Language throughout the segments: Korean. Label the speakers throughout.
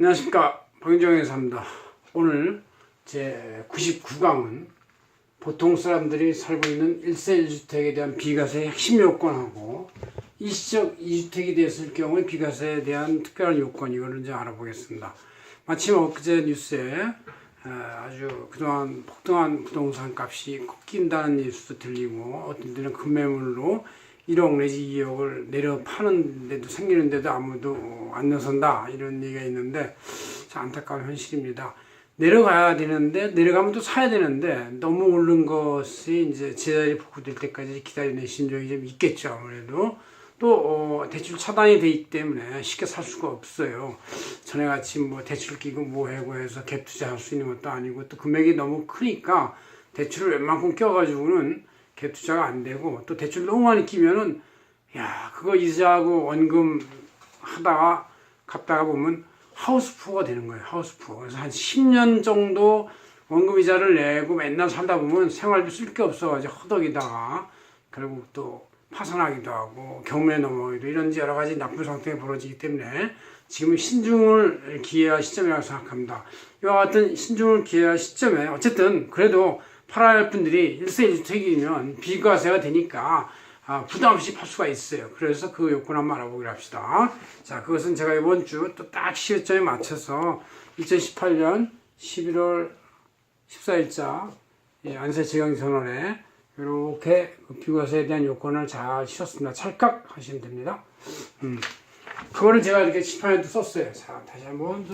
Speaker 1: 안녕하십니까 박윤정에서입니다. 오늘 제 99강은 보통 사람들이 살고 있는 1세 1주택에 대한 비과세의 핵심 요건하고 일시적 2주택이 됐을 경우에 비과세에 대한 특별한 요건 이거를 이제 알아보겠습니다. 마침 엊그제 뉴스에 아, 아주 그동안 폭등한 부동산 값이 꺾인다는 뉴스도 들리고 어떤 데는 급매물로 1억 내지 2억을 내려 파는 데도 생기는데도 아무도 안 나선다 이런 얘기가 있는데 참 안타까운 현실입니다. 내려가야 되는데 내려가면 또 사야 되는데 너무 오른 것이 이제 제자리 복구될 때까지 기다리는 심정이 좀 있겠죠 아무래도 또 어, 대출 차단이 돼 있기 때문에 쉽게 살 수가 없어요. 전에 같이 뭐 대출 끼고 뭐 해고 해서 갭 투자할 수 있는 것도 아니고 또 금액이 너무 크니까 대출을 웬만큼 껴가지고는 갭 투자가 안 되고 또 대출 너무 많이 끼면은 야 그거 이자하고 원금 하다가 갚다가 보면 하우스푸어가 되는 거예요. 하우스푸어. 그래서 한 10년 정도 원금 이자를 내고 맨날 살다 보면 생활비 쓸 게 없어가지고 허덕이다가 결국 또 파산하기도 하고 경매 넘어가기도 이런 여러 가지 나쁜 상태가 벌어지기 때문에 지금 신중을 기해할 시점이라고 생각합니다. 이와 같은 신중을 기해할 시점에 어쨌든 그래도 팔아야 할 분들이 1세 1주택이면 비과세가 되니까 아, 부담 없이 팔 수가 있어요. 그래서 그 요건 한번 알아보기로 합시다. 자, 그것은 제가 이번 주 또 딱 시점에 맞춰서 2018년 11월 14일자 예, 안세 지강 선언에 이렇게 그 비과세에 대한 요건을 잘 씌웠습니다. 찰칵 하시면 됩니다. 음. 그거를 제가 이렇게 칠판에도 썼어요. 자, 다시 한번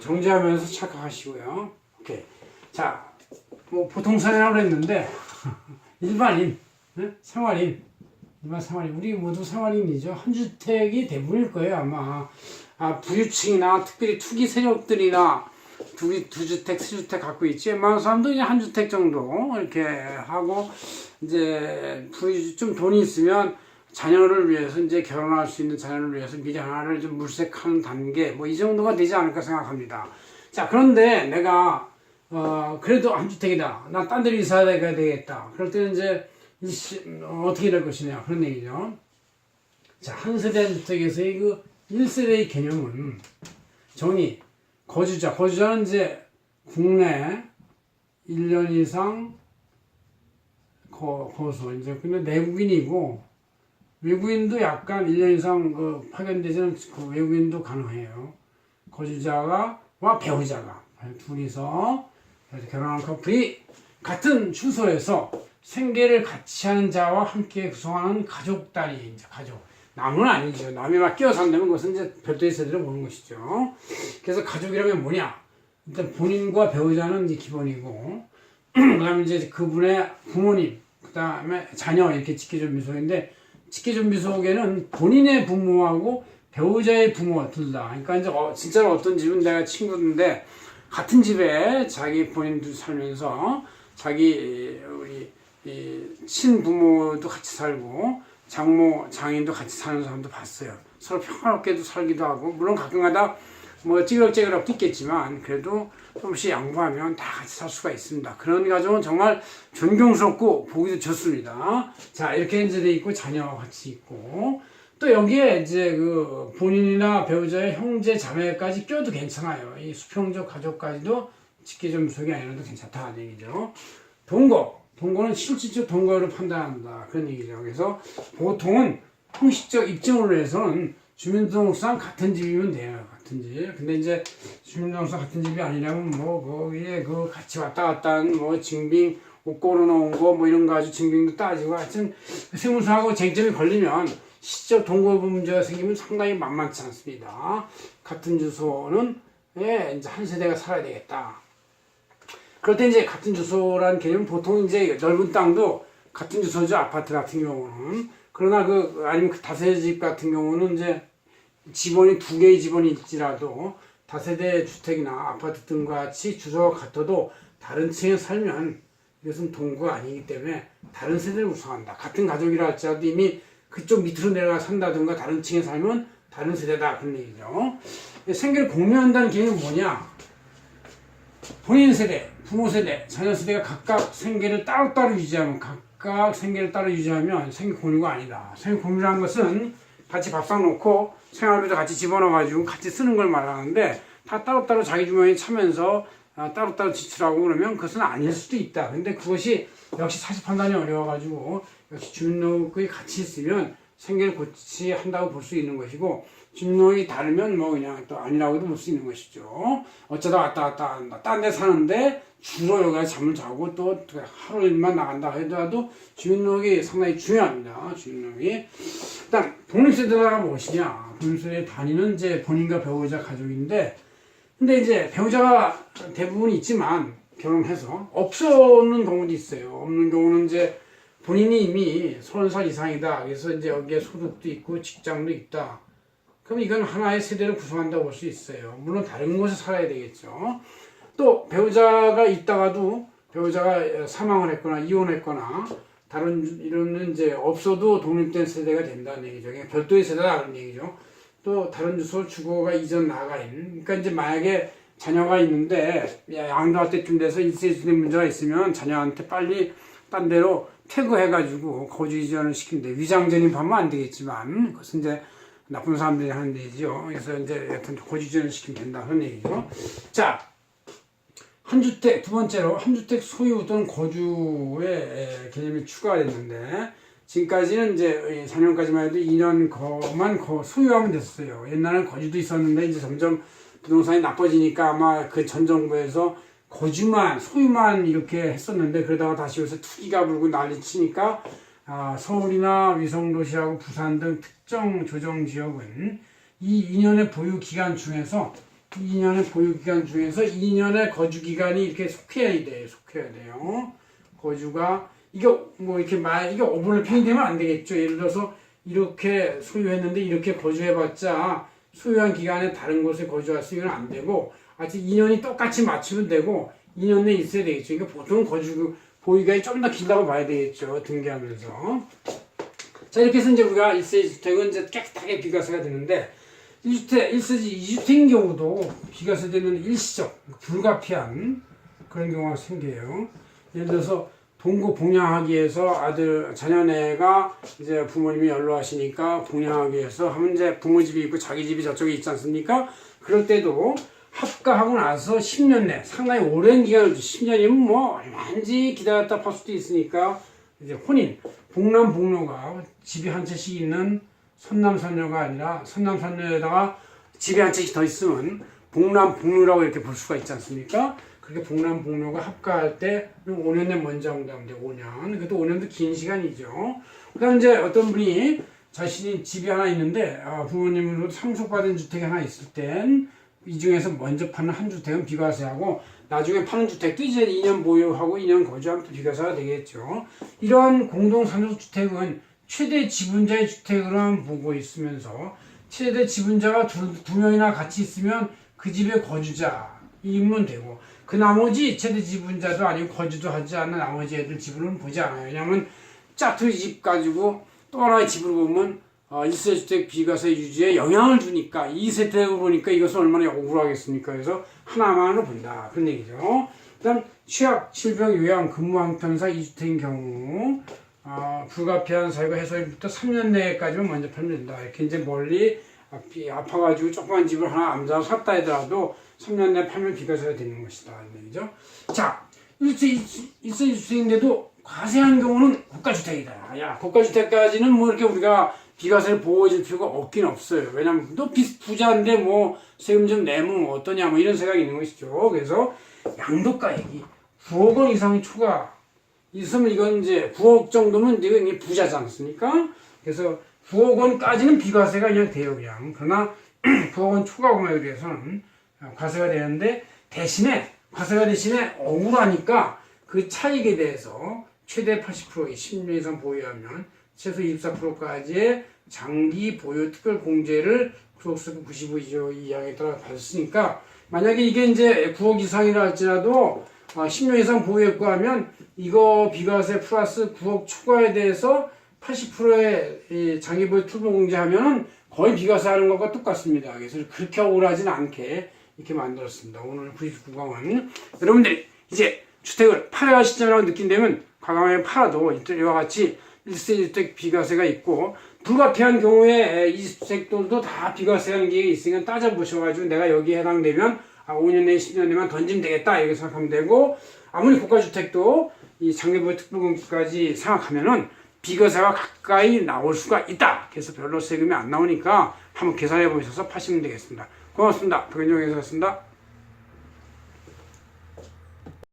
Speaker 1: 정지하면서 찰칵하시고요. 오케이. 자, 뭐 보통 사례라고 했는데 일반인, 네? 생활인, 일반 생활인, 우리 모두 생활인이죠. 한 주택이 대부분일 거예요 아마. 아, 부유층이나 특별히 투기 세력들이나 두, 두 주택, 세 주택 갖고 있지. 웬만한 사람도 그냥 한 주택 정도 이렇게 하고 이제 부유 좀 돈이 있으면 자녀를 위해서 이제 결혼할 수 있는 자녀를 위해서 미리 하나를 좀 물색하는 단계 뭐 이 정도가 되지 않을까 생각합니다. 자 그런데 내가 어 그래도 한 주택이다. 나딴 데로 이사 가야 되겠다. 그럴 때는 이제 어, 어떻게 될 것이냐 그런 얘기죠. 자 한 세대 주택에서의 그 1세대의 개념은 정의 거주자 거주자는 이제 국내 1년 이상 거, 거소 이제 근데 내국인이고 외국인도 약간 1년 이상 그 파견되지는 그 외국인도 가능해요. 거주자가 와 배우자가 둘이서 그래서 결혼한 커플이 같은 주소에서 생계를 같이 하는 자와 함께 구성하는 가족 단위 이제 가족 남은 아니죠. 남이 막 끼어 산다면 그것은 이제 별도의 세대로 보는 것이죠. 그래서 가족이라면 뭐냐? 일단 본인과 배우자는 이제 기본이고 그 다음에 이제 그분의 부모님 그 다음에 자녀 이렇게 직계존비속인데 직계존비속에는 본인의 부모하고 배우자의 부모 둘 다. 그러니까 이제 어, 진짜로 어떤 집은 내가 친구인데 같은 집에 자기 본인도 살면서 자기 우리 이 친부모도 같이 살고 장모 장인도 같이 사는 사람도 봤어요. 서로 평화롭게도 살기도 하고 물론 가끔가다 뭐 찌그럽찌그럽 있겠지만 그래도 조금씩 양보하면 다 같이 살 수가 있습니다. 그런 가정은 정말 존경스럽고 보기도 좋습니다. 자 이렇게 이제 돼 있고 자녀와 같이 있고 또 여기에 이제 그 본인이나 배우자의 형제 자매까지 껴도 괜찮아요. 이 수평적 가족까지도 직계점속이 아니라도 괜찮다는 얘기죠. 동거 동거는 실질적 동거를 판단한다 그런 얘기죠. 그래서 보통은 형식적 입증으로 해서는 주민등록상 같은 집이면 돼요. 같은 집. 근데 이제 주민등록상 같은 집이 아니라면 뭐 거기에 그 같이 왔다 갔다 한 뭐 증빙 옷 걸어 놓은 거 뭐 이런 거 가지고 증빙도 따지고 하여튼 세무서하고 쟁점이 걸리면 시적 동거 문제가 생기면 상당히 만만치 않습니다. 같은 주소는 예, 이제 한 세대가 살아야 되겠다. 그럴 때 이제 같은 주소라는 개념은 보통 이제 넓은 땅도 같은 주소죠. 아파트 같은 경우는. 그러나 그, 아니면 그 다세집 같은 경우는 이제 집원이 두 개의 집원이 있지라도 다세대 주택이나 아파트 등과 같이 주소가 같아도 다른 층에 살면 이것은 동거가 아니기 때문에 다른 세대를 구성한다. 같은 가족이라 할지라도 이미 그쪽 밑으로 내려가 산다든가 다른 층에 살면 다른 세대다. 그런 얘기죠. 생계를 공유한다는 개념은 뭐냐? 본인 세대, 부모 세대, 자녀 세대가 각각 생계를 따로따로 유지하면 각각 생계를 따로 유지하면 생계 공유가 아니다. 생계 공유라는 것은 같이 밥상 놓고 생활비도 같이 집어넣어가지고 같이 쓰는 걸 말하는데 다 따로따로 자기 주머니에 차면서 아, 따로따로 지출하고 그러면 그것은 아닐 수도 있다. 근데 그것이 역시 사실 판단이 어려워가지고 역시 주민등록이 같이 있으면 생계를 고치한다고 볼 수 있는 것이고 주민등록이 다르면 뭐 그냥 또 아니라고도 볼 수 있는 것이죠. 어쩌다 왔다 갔다 한다. 딴 데 사는데 주로 여기가 잠을 자고 또 하루 일만 나간다 하더라도 주민등록이 상당히 중요합니다. 주민등록이. 일단 독립세대가 무엇이냐? 독립세대 단위는 이제 본인과 배우자 가족인데 근데 이제 배우자가 대부분 있지만 결혼해서 없어는 경우도 있어요. 없는 경우는 이제 본인이 이미 서른 살 이상이다. 그래서 이제 여기에 소득도 있고 직장도 있다. 그럼 이건 하나의 세대를 구성한다고 볼 수 있어요. 물론 다른 곳에 살아야 되겠죠. 또 배우자가 있다가도 배우자가 사망을 했거나 이혼했거나 다른 이런 이제 없어도 독립된 세대가 된다는 얘기죠. 그러니까 별도의 세대라는 얘기죠. 또 다른 주소 주거가 이전 나가인. 그러니까 이제 만약에 자녀가 있는데 양도할 때쯤 돼서 일세주택 문제가 있으면 자녀한테 빨리 딴 데로 퇴거해가지고 거주 이전을 시키는데 위장전입하면 안 되겠지만 그것은 이제 나쁜 사람들이 하는 얘기죠. 그래서 이제 여튼 거주 이전을 시키면 된다 그런 얘기죠. 자, 한 주택 두 번째로 한 주택 소유 또는 거주의 개념이 추가됐는데 지금까지는 이제 4년까지만 해도 2년 거만 거 소유하면 됐어요. 옛날에는 거주도 있었는데 이제 점점 부동산이 나빠지니까 아마 그 전 정부에서 거주만 소유만 이렇게 했었는데 그러다가 다시 요새 투기가 불고 난리 치니까 아, 서울이나 위성도시하고 부산 등 특정 조정 지역은 이 2년의 보유 기간 중에서 2년의 보유 기간 중에서 2년의 거주 기간이 이렇게 속해야 돼요. 속해야 돼요. 거주가 이게 뭐 이렇게 말 이게 오버래핑이 되면 안 되겠죠. 예를 들어서 이렇게 소유했는데 이렇게 거주해봤자 소유한 기간에 다른 곳에 있는 안 되고 아직 2년이 똑같이 맞추면 되고 2년 내에 있어야 되겠죠. 그러니까 보통 거주 보유기간이 좀 더 길다고 봐야 되겠죠. 등기하면서. 자 이렇게 해서 이제 우리가 1세 주택은 이제 깨끗하게 비과세가 되는데 1주택, 1세지 2주택인 경우도 비과세 되는 일시적 불가피한 그런 경우가 생겨요. 예를 들어서 동거 봉양하기 위해서 아들 자녀네가 이제 부모님이 연로하시니까 봉양하기 위해서 하면 이제 부모 집이 있고 자기 집이 저쪽에 있지 않습니까? 그럴 때도 합가하고 나서 10년 내 상당히 오랜 기간을 10년이면 뭐 얼마든지 기다렸다 팔 수도 있으니까 이제 혼인 복남 복녀가 집이 한 채씩 있는 선남 선녀가 아니라 선남 선녀에다가 집이 한 채씩 더 있으면 복남 복녀라고 이렇게 볼 수가 있지 않습니까? 그렇게 복남 복녀가 합가할 때 5년 내 먼저 한다면 돼 5년 그것도 5년도 긴 시간이죠 그다음 이제 어떤 분이 자신이 집이 하나 있는데 아, 부모님으로 상속받은 주택이 하나 있을 땐 이 중에서 먼저 파는 한 주택은 비과세하고 나중에 파는 주택도 이제 2년 보유하고 2년 거주하면 또 비과세가 되겠죠. 이러한 공동산업주택은 최대 지분자의 주택으로만 보고 있으면서 최대 지분자가 두, 두 명이나 같이 있으면 그 집의 거주자이면 되고 그 나머지 최대 지분자도 아니고 거주도 하지 않는 나머지 애들 집으로는 보지 않아요. 왜냐하면 짜투리 집 가지고 또 하나의 집을 보면 어, 1세주택 비과세 유지에 영향을 주니까 2세택으로 보니까 이것은 얼마나 억울하겠습니까? 그래서 하나만으로 본다. 그런 얘기죠. 그 다음 취약, 질병, 요양, 근무 한편사 2주택인 경우 어, 불가피한 사유가 해소일부터 3년 내까지만 먼저 팔면 된다. 이렇게 이제 멀리 아파가지고 조그만 집을 하나 암자로 샀다 하더라도 3년 내에 팔면 비과세가 되는 것이다. 얘기죠. 자, 1세주택인데도 과세한 경우는 국가주택이다. 야, 국가주택까지는 뭐 이렇게 우리가 비과세를 보호해줄 필요가 없긴 없어요. 왜냐면 너 비, 부자인데 뭐 세금 좀 내면 어떠냐 뭐 이런 생각이 있는 것이죠. 그래서 양도가액이 9억 원 이상의 초과 있으면 이건 이제 9억 정도면 이게 부자지 않습니까? 그래서 9억 원까지는 비과세가 그냥 돼요 그냥. 그러나 9억 원 초과 금액에 대해서는 과세가 되는데 대신에 과세가 대신에 억울하니까 그 차익에 대해서 최대 80%의 10년 이상 보유하면 최소 24%까지의 장기 보유 특별 공제를 구속세법 95조 2항에 따라 받았으니까 만약에 이게 이제 9억 이상이라 할지라도 10년 이상 보유했고 하면 이거 비과세 플러스 9억 초과에 대해서 80%의 장기 보유 특별 공제하면은 거의 비과세 하는 것과 똑같습니다. 그래서 그렇게 억울하진 않게 이렇게 만들었습니다. 오늘 99강은 여러분들이 이제 주택을 팔아야 할 시점이라고 느낀다면 과감하게 팔아도 이와 같이 1세 주택 비과세가 있고 불가피한 경우에 20주택들도 다 비과세 한계가 있으니까 따져보셔가지고 내가 여기에 해당되면 아, 5년 내에 10년 내면 던지면 되겠다 이렇게 생각하면 되고 아무리 고가주택도 이 장기보유 특별공기까지 생각하면은 비과세가 가까이 나올 수가 있다. 그래서 별로 세금이 안 나오니까 한번 계산해 보셔서 파시면 되겠습니다. 고맙습니다. 박은정 회사였습니다.